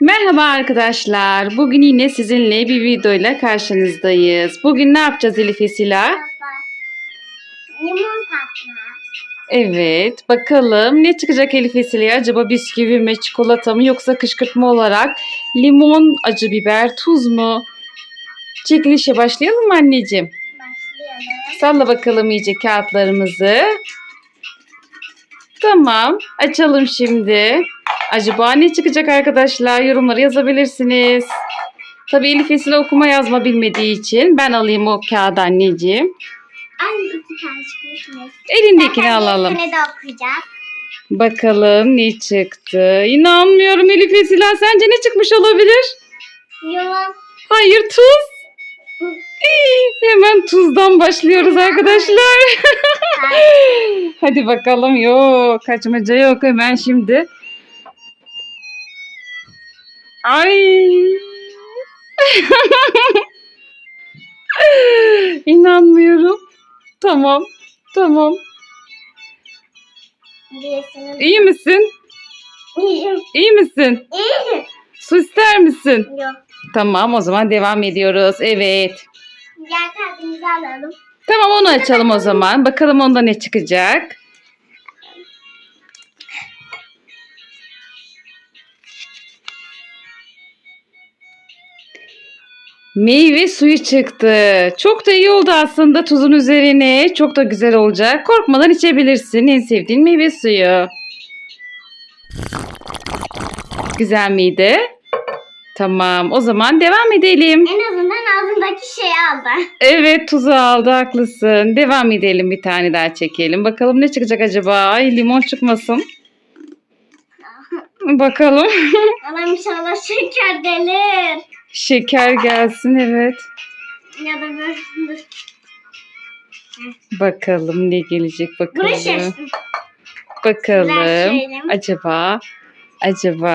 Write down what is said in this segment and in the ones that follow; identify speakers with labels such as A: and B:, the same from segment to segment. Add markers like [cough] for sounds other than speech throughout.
A: Merhaba arkadaşlar. Bugün yine sizinle bir videoyla karşınızdayız. Bugün ne yapacağız Elif Esila?
B: Limon tatlı.
A: Evet, bakalım ne çıkacak Elif Esile'ye? Acaba bisküvi mi, çikolata mı yoksa kışkırtma olarak limon, acı biber, tuz mu? Çekilişe başlayalım mı anneciğim?
B: Başlayalım.
A: Salla bakalım iyice kağıtlarımızı. Tamam, açalım şimdi. Acaba ne çıkacak arkadaşlar? Yorumları yazabilirsiniz. Tabii Elif Esile okuma yazma bilmediği için ben alayım o kağıdı anneciğim.
B: Ay iki tane.
A: Elindekini
B: Zaten
A: alalım.
B: hepsini de okuyacağız.
A: Bakalım ne çıktı? İnanmıyorum Elif Esila. Sence ne çıkmış olabilir?
B: Limon.
A: Hayır tuz. Hemen tuzdan başlıyoruz arkadaşlar. [laughs] [laughs] Hadi bakalım. Yok kaçmaca yok hemen şimdi. Ay. [laughs] İnanmıyorum. Tamam. Tamam.
B: Birisinin.
A: İyi misin?
B: İyiyim.
A: İyi misin?
B: İyiyim.
A: Su ister misin?
B: Yok.
A: Tamam o zaman devam ediyoruz. Evet.
B: Diğer kartımızı alalım.
A: Tamam onu açalım o zaman. Bakalım onda ne çıkacak. Meyve suyu çıktı. Çok da iyi oldu aslında tuzun üzerine. Çok da güzel olacak. Korkmadan içebilirsin. En sevdiğin meyve suyu. Güzel miydi? Tamam. O zaman devam edelim.
B: En azından ağzındaki şeyi aldı.
A: Evet tuzu aldı haklısın. Devam edelim bir tane daha çekelim. Bakalım ne çıkacak acaba? Ay limon çıkmasın. [laughs] Bakalım.
B: Anam inşallah şeker gelir.
A: Şeker gelsin evet.
B: Ya da böyle dur.
A: Bakalım ne gelecek
B: Bunu
A: bakalım. Bakalım.
B: Başlayalım.
A: Acaba acaba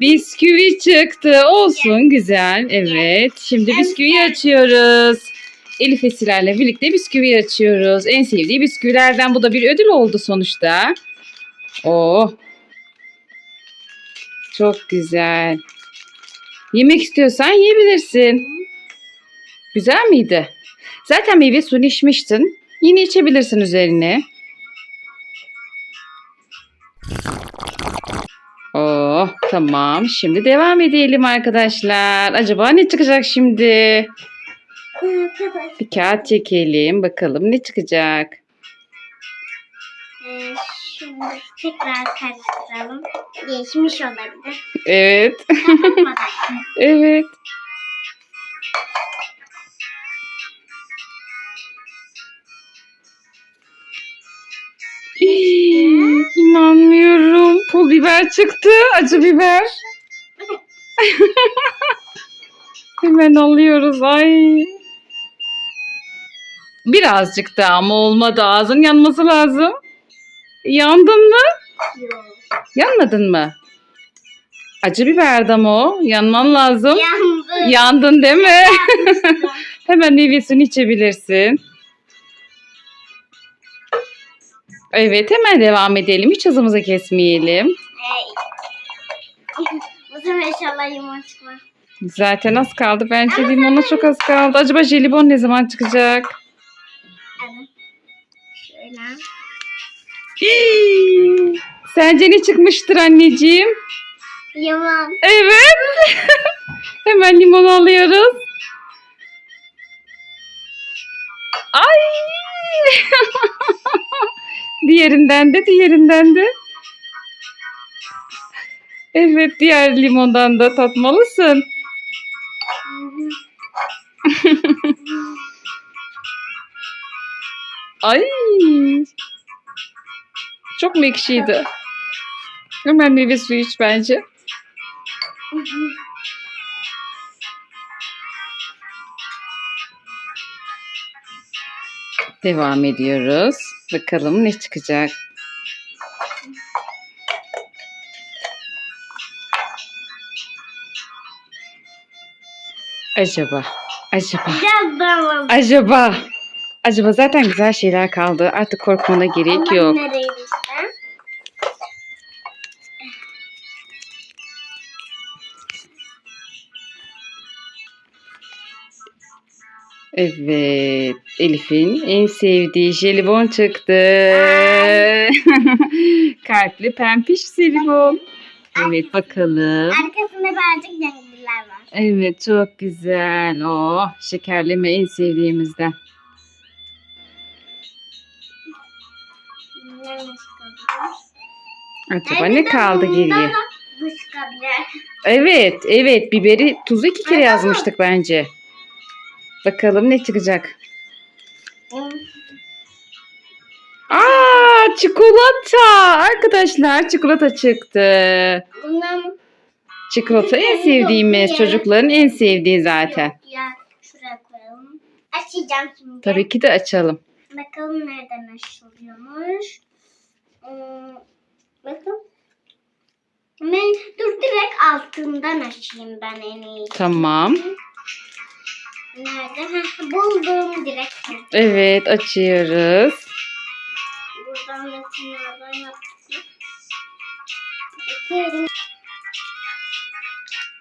A: bisküvi çıktı. Olsun güzel. Evet. Şimdi bisküvi açıyoruz. Elif Esiler'le birlikte bisküvi açıyoruz. En sevdiği bisküvilerden bu da bir ödül oldu sonuçta. Oh. Çok güzel. Yemek istiyorsan yiyebilirsin. Güzel miydi? Zaten meyve suyunu içmiştin. Yine içebilirsin üzerine. Oh tamam. Şimdi devam edelim arkadaşlar. Acaba ne çıkacak şimdi? Bir kağıt çekelim. Bakalım ne çıkacak.
B: Ee, şunu tekrar karıştıralım. Değişmiş olabilir.
A: Evet. [laughs] Evet. İnanmıyorum. Pul biber çıktı. Acı biber. [laughs] Hemen alıyoruz. Ay. Birazcık da ama olmadı. Ağzın yanması lazım. Yandın mı?
B: Yok.
A: Yanmadın mı? Acı biberdi ama o. Yanman lazım.
B: Yandı.
A: Yandın değil mi? [laughs] Hemen meyve suyunu içebilirsin. Evet hemen devam edelim. Hiç hızımızı kesmeyelim. [laughs]
B: Bu sefer inşallah limon çıkmaz.
A: Zaten az kaldı. Bence limona çok az kaldı. Acaba jelibon ne zaman çıkacak?
B: Evet. Şöyle.
A: Hii! Sence ne çıkmıştır anneciğim?
B: Limon.
A: Evet. [laughs] hemen limon alıyoruz. Ay! [laughs] diğerinden de diğerinden de. Evet diğer limondan da tatmalısın. [laughs] Ay. Çok mu ekşiydi? Hemen meyve suyu iç bence. Devam ediyoruz. Bakalım ne çıkacak. Acaba, acaba, acaba, acaba zaten güzel şeyler kaldı. Artık korkmana gerek yok. Evet. Elif'in en sevdiği jelibon çıktı. [laughs] Kalpli pempiş jelibon. Evet bakalım.
B: Arkasında birazcık renkliler var.
A: Evet çok güzel. Oh şekerleme en sevdiğimizden. Acaba ne kaldı geriye? Evet evet biberi tuzu iki kere yazmıştık bence. Bakalım ne çıkacak. Aa çikolata. Arkadaşlar çikolata çıktı.
B: Bundan
A: Çikolata en sevdiğimiz çocukların en sevdiği zaten.
B: Yok ya şuraya koyalım. Açacağım şimdi.
A: Tabii ki de açalım.
B: Bakalım nereden açılıyormuş. Hmm, bakın. Ben dur direkt altından açayım ben en iyi.
A: Tamam.
B: Nerede? Heh, buldum direkt.
A: Evet açıyoruz.
B: Buradan da kenardan yaptık. Bakıyorum.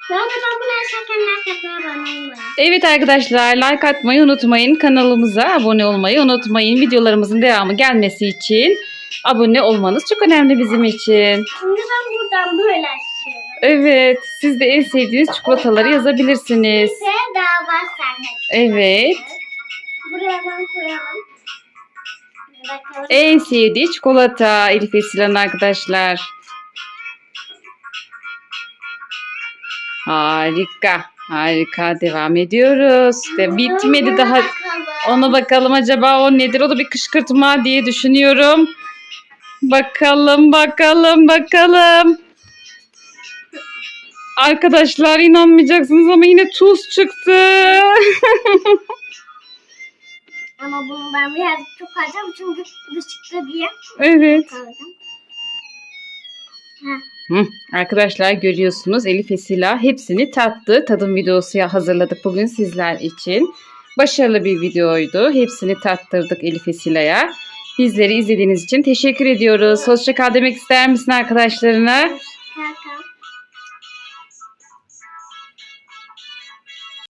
B: Bu arada ben bunu açarken like atmaya abone olmayı.
A: Evet arkadaşlar like atmayı unutmayın. Kanalımıza abone olmayı unutmayın. Videolarımızın devamı gelmesi için abone olmanız çok önemli bizim için.
B: Şimdi ben buradan böyle açıyorum.
A: Evet siz de en sevdiğiniz çikolataları yazabilirsiniz.
B: Bir şey daha var sende.
A: Evet.
B: Buraya ben koyalım. Bakalım.
A: En sevdiği çikolata Elif Esilen arkadaşlar. Harika. Harika. Devam ediyoruz. De bitmedi daha. Ona bakalım acaba o nedir? O da bir kışkırtma diye düşünüyorum. Bakalım bakalım bakalım. Arkadaşlar inanmayacaksınız ama yine tuz çıktı. [laughs]
B: Ama bunu ben biraz çok harcam çünkü bu çıktı diye.
A: evet. Hı, arkadaşlar görüyorsunuz Elif Esila hepsini tattı. Tadım videosu hazırladık bugün sizler için. Başarılı bir videoydu. Hepsini tattırdık Elif Esila'ya. Bizleri izlediğiniz için teşekkür ediyoruz. Hoşçakal demek ister misin arkadaşlarına?
B: Hoşça